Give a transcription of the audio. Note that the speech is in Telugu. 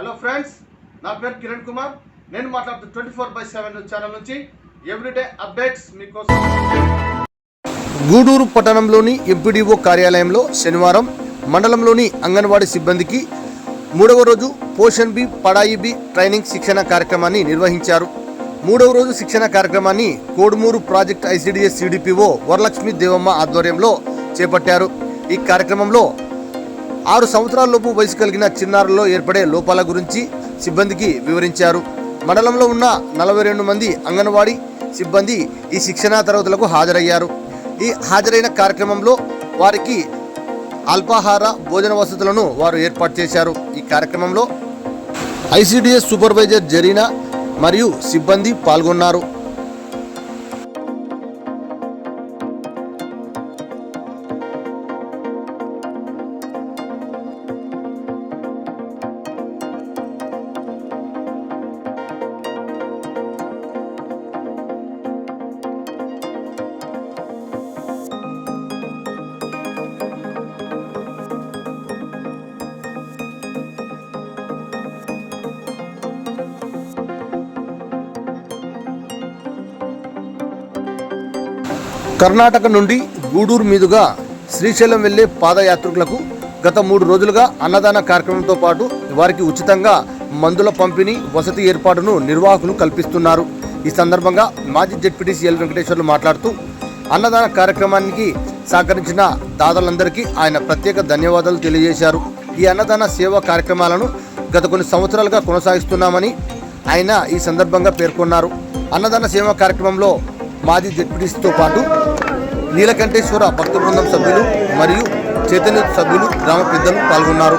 హలో ఫ్రెండ్స్ నా పేరు కిరణ్ కుమార్. నేను మాట్లాడుతూ twenty four by seven channel నుంచి ఎవ్రీడే అప్డేట్స్ మీకోసం. గూడూరు పట్టణంలోని ఎంపీడీఓ కార్యాలయంలో శనివారం మండలంలోని అంగన్వాడీ సిబ్బందికి మూడవ రోజు పోషన్ బి పడాయి బి ట్రైనింగ్ శిక్షణ కార్యక్రమాన్ని నిర్వహించారు. మూడవ రోజు శిక్షణ కార్యక్రమాన్ని Kodumuru project ICDS CDPO Varalakshmi Devamma ఆధ్వర్యంలో చేపట్టారు. ఈ కార్యక్రమంలో ఆరు సంవత్సరాలలోపు వయసు కలిగిన చిన్నారుల్లో ఏర్పడే లోపాల గురించి సిబ్బందికి వివరించారు. మండలంలో ఉన్న నలభై రెండు మంది అంగన్వాడీ సిబ్బంది ఈ శిక్షణా తరగతులకు హాజరయ్యారు. ఈ హాజరైన కార్యక్రమంలో వారికి అల్పాహార భోజన వసతులను వారు ఏర్పాటు చేశారు. ఈ కార్యక్రమంలో ఐసిడిఎస్ సూపర్వైజర్ జరీనా మరియు సిబ్బంది పాల్గొన్నారు. కర్ణాటక నుండి గూడూరు మీదుగా శ్రీశైలం వెళ్ళే పాదయాత్రికులకు గత మూడు రోజులుగా అన్నదాన కార్యక్రమంతో పాటు వారికి ఉచితంగా మందుల పంపిణీ వసతి ఏర్పాటును నిర్వాహకులు కల్పిస్తున్నారు. ఈ సందర్భంగా మాజీ జడ్పీటీసీ ఎల్ వెంకటేశ్వర్లు మాట్లాడుతూ అన్నదాన కార్యక్రమానికి సహకరించిన దాతలందరికీ ఆయన ప్రత్యేక ధన్యవాదాలు తెలియజేశారు. ఈ అన్నదాన సేవా కార్యక్రమాలను గత కొన్ని సంవత్సరాలుగా కొనసాగిస్తున్నామని ఆయన ఈ సందర్భంగా పేర్కొన్నారు. అన్నదాన సేవా కార్యక్రమంలో మాజీ జడ్పీటీసీతో పాటు నీలకంఠేశ్వర భక్త బృందం సభ్యులు మరియు చైతన్య సభ్యులు గ్రామ పెద్దలు పాల్గొన్నారు.